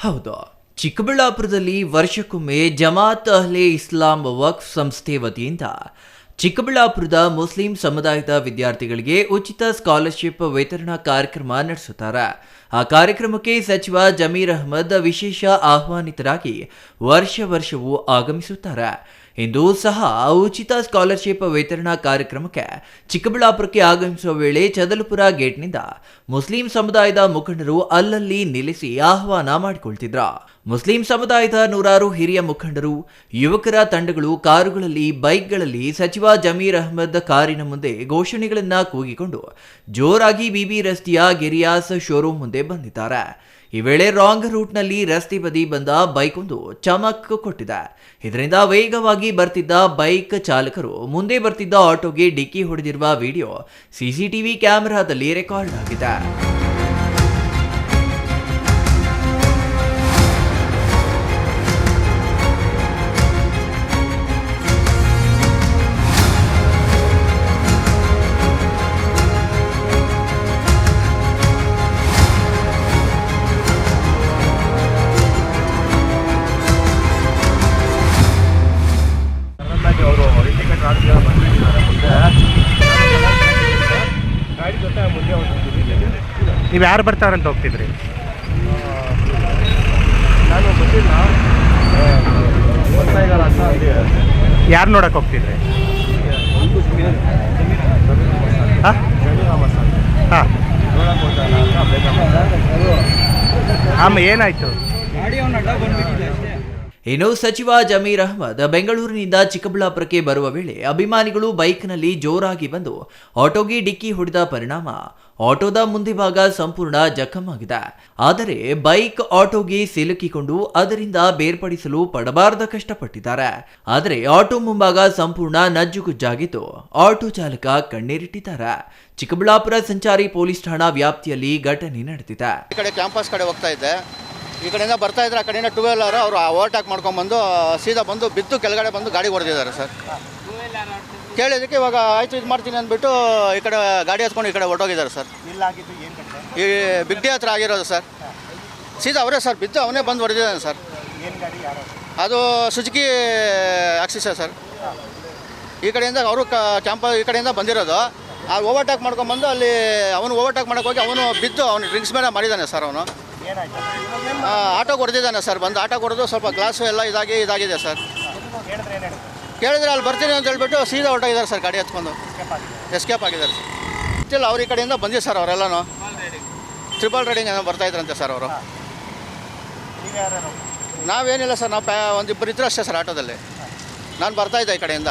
ಹೌದು. ಚಿಕ್ಕಬಳ್ಳಾಪುರದಲ್ಲಿ ವರ್ಷಕ್ಕೊಮ್ಮೆ ಜಮಾತ್ ಅಹ್ಲೆ ಇಸ್ಲಾಂ ವಕ್ಫ್ ಸಂಸ್ಥೆ ವತಿಯಿಂದ ಚಿಕ್ಕಬಳ್ಳಾಪುರದ ಮುಸ್ಲಿಂ ಸಮುದಾಯದ ವಿದ್ಯಾರ್ಥಿಗಳಿಗೆ ಉಚಿತ ಸ್ಕಾಲರ್ಶಿಪ್ ವಿತರಣಾ ಕಾರ್ಯಕ್ರಮ ನಡೆಸುತ್ತಾರೆ. ಆ ಕಾರ್ಯಕ್ರಮಕ್ಕೆ ಸಚಿವ ಜಮೀರ್ ಅಹ್ಮದ್ ವಿಶೇಷ ಆಹ್ವಾನಿತರಾಗಿ ವರ್ಷ ವರ್ಷವೂ ಆಗಮಿಸುತ್ತಾರೆ. ಇಂದು ಸಹ ಉಚಿತ ಸ್ಕಾಲರ್ಶಿಪ್ ವಿತರಣಾ ಕಾರ್ಯಕ್ರಮಕ್ಕೆ ಚಿಕ್ಕಬಳ್ಳಾಪುರಕ್ಕೆ ಆಗಮಿಸುವ ವೇಳೆ ಚದಲಪುರ ಗೇಟ್ನಿಂದ ಮುಸ್ಲಿಂ ಸಮುದಾಯದ ಮುಖಂಡರು ಅಲ್ಲಲ್ಲಿ ನಿಲ್ಲಿಸಿ ಆಹ್ವಾನ ಮಾಡಿಕೊಳ್ತಿದ್ರ. ಮುಸ್ಲಿಂ ಸಮುದಾಯದ ನೂರಾರು ಹಿರಿಯ ಮುಖಂಡರು, ಯುವಕರ ತಂಡಗಳು ಕಾರುಗಳಲ್ಲಿ, ಬೈಕ್ಗಳಲ್ಲಿ ಸಚಿವ ಜಮೀರ್ ಅಹ್ಮದ್ ಕಾರಿನ ಮುಂದೆ ಘೋಷಣೆಗಳನ್ನು ಕೂಗಿಕೊಂಡು ಜೋರಾಗಿ ಬಿಬಿ ರಸ್ತೆಯ ಗಿರಿಯಾಸ್ ಶೋರೂಮ್ ಮುಂದೆ ಬಂದಿದ್ದಾರೆ. ಈ ವೇಳೆ ರಾಂಗ್ ರೂಟ್ನಲ್ಲಿ ರಸ್ತೆ ಬದಿ ಬಂದ ಬೈಕ್ ಒಂದು ಚಮಕ್ ಕೊಟ್ಟಿದೆ. ಇದರಿಂದ ವೇಗವಾಗಿ ಬರ್ತಿದ್ದ ಬೈಕ್ ಚಾಲಕರು ಮುಂದೆ ಬರ್ತಿದ್ದ ಆಟೋಗೆ ಡಿಕ್ಕಿ ಹೊಡೆದಿರುವ ವಿಡಿಯೋ ಸಿಸಿಟಿವಿ ಕ್ಯಾಮೆರಾದಲ್ಲಿ ರೆಕಾರ್ಡ್ ಆಗಿದೆ. ನೀವು ಯಾರು ಬರ್ತಾರಂತ ಹೋಗ್ತಿದ್ರಿ? ನಾನು ಗೊತ್ತಿಲ್ಲ. ಬರ್ತಾ ಇದ್ದಾರೆ ಅಂತ ಅಲ್ಲಿ ಯಾರು ನೋಡಕ್ ಹೋಗ್ತಿದ್ರಿ? ಹಾಂ? ಸರ್. ಹಾಂ. ನೋಡಕ್ಕೆ ಹೋಗ್ತಾಯಿಲ್ಲ ಅಂತ ಬೇಗ ಆಮೇಲೆ ಏನಾಯ್ತು? ಇನ್ನು ಸಚಿವ ಜಮೀರ್ ಅಹ್ಮದ್ ಬೆಂಗಳೂರಿನಿಂದ ಚಿಕ್ಕಬಳ್ಳಾಪುರಕ್ಕೆ ಬರುವ ವೇಳೆ ಅಭಿಮಾನಿಗಳು ಬೈಕ್ನಲ್ಲಿ ಜೋರಾಗಿ ಬಂದು ಆಟೋಗೆ ಡಿಕ್ಕಿ ಹೊಡೆದ ಪರಿಣಾಮ ಆಟೋದ ಮುಂದೆ ಭಾಗ ಸಂಪೂರ್ಣ ಜಖಮಾಗಿದೆ ಆದರೆ ಬೈಕ್ ಆಟೋಗೆ ಸಿಲುಕಿಕೊಂಡು ಅದರಿಂದ ಬೇರ್ಪಡಿಸಲು ಪಡಬಾರದ ಕಷ್ಟಪಟ್ಟಿದ್ದಾರೆ. ಆದರೆ ಆಟೋ ಮುಂಭಾಗ ಸಂಪೂರ್ಣ ನಜ್ಜುಗುಜ್ಜಾಗಿದ್ದು ಆಟೋ ಚಾಲಕ ಕಣ್ಣೀರಿಟ್ಟಿದ್ದಾರೆ. ಚಿಕ್ಕಬಳ್ಳಾಪುರ ಸಂಚಾರಿ ಪೊಲೀಸ್ ಠಾಣಾ ವ್ಯಾಪ್ತಿಯಲ್ಲಿ ಘಟನೆ ನಡೆದಿದೆ. ಕ್ಯಾಂಪಸ್ ಕಡೆ ಹೋಗ್ತಾ ಇದ್ದೆ. ಈ ಕಡೆಯಿಂದ ಬರ್ತಾ ಇದ್ರೆ ಆ ಕಡೆಯಿಂದ ಟೂ ವೀಲರ್ ಅವರು ಓವರ್ಟೇಕ್ ಮಾಡ್ಕೊಂಡ್ಬಂದು ಸೀದಾ ಬಂದು ಬಿದ್ದು ಕೆಳಗಡೆ ಬಂದು ಗಾಡಿ ಹೊಡೆದಿದ್ದಾರೆ ಸರ್. ಕೇಳಿದ್ದಕ್ಕೆ ಇವಾಗ ಆಯ್ತು ಇದು ಮಾಡ್ತೀನಿ ಅಂದ್ಬಿಟ್ಟು ಈ ಕಡೆ ಗಾಡಿ ಹತ್ಕೊಂಡು ಈ ಕಡೆ ಹೊರಟೋಗಿದ್ದಾರೆ ಸರ್. ಈ ಬಿಗ್ ಡಿ ಹತ್ರ ಆಗಿರೋದು ಸರ್. ಸೀದಾ ಅವರೇ ಸರ್ ಬಿದ್ದು ಅವನೇ ಬಂದು ಹೊಡೆದಿದ್ದಾನೆ ಸರ್. ಅದು ಸುಜುಕಿ ಆಕ್ಸಿಸ ಸರ್. ಈ ಕಡೆಯಿಂದ ಅವರು ಕ್ಯಾಂಪ ಈ ಕಡೆಯಿಂದ ಬಂದಿರೋದು. ಆ ಓವರ್ಟೇಕ್ ಮಾಡ್ಕೊಂಬಂದು ಅಲ್ಲಿ ಅವನು ಓವರ್ಟೇಕ್ ಮಾಡೋಕ್ಕೆ ಹೋಗಿ ಅವನು ಬಿದ್ದು ಅವನು ಡ್ರಿಂಕ್ಸ್ ಮೇಲೆ ಮಾಡಿದ್ದಾನೆ ಸರ್ ಅವನು. ಆಟೋ ಹೊಡೆದಿದ್ದಾನೆ ಸರ್, ಬಂದು ಆಟೋ ಕೊಡೋದು ಸ್ವಲ್ಪ ಗ್ಲಾಸು ಎಲ್ಲ ಇದಾಗಿ ಇದಾಗಿದೆ ಸರ್. ಕೇಳಿದ್ರೆ ಅಲ್ಲಿ ಬರ್ತೀನಿ ಅಂತ ಹೇಳ್ಬಿಟ್ಟು ಸೀದಾ ಹೊರಟೋಗಿದ್ದಾರೆ ಸರ್ ಗಾಡಿ ಹತ್ಕೊಂಡು. ಎಸ್ಕೇಪ್ ಆಗಿದ್ದಾರೆ ಸರ್. ಅವ್ರ ಈ ಕಡೆಯಿಂದ ಬಂದಿದ್ದು ಸರ್ ಅವರೆಲ್ಲನೂ. ಟ್ರಿಪಲ್ ರೈಡಿಂಗ್ ಏನೋ ಬರ್ತಾ ಇದ್ರಂತೆ ಸರ್ ಅವರು. ನಾವೇನಿಲ್ಲ ಸರ್, ನಾವು ಪ್ಯಾ ಇದ್ರೆ ಇಬ್ಬರು ಅಷ್ಟೇ ಸರ್ ಆಟೋದಲ್ಲಿ. ನಾನು ಬರ್ತಾ ಇದ್ದೆ ಈ ಕಡೆಯಿಂದ.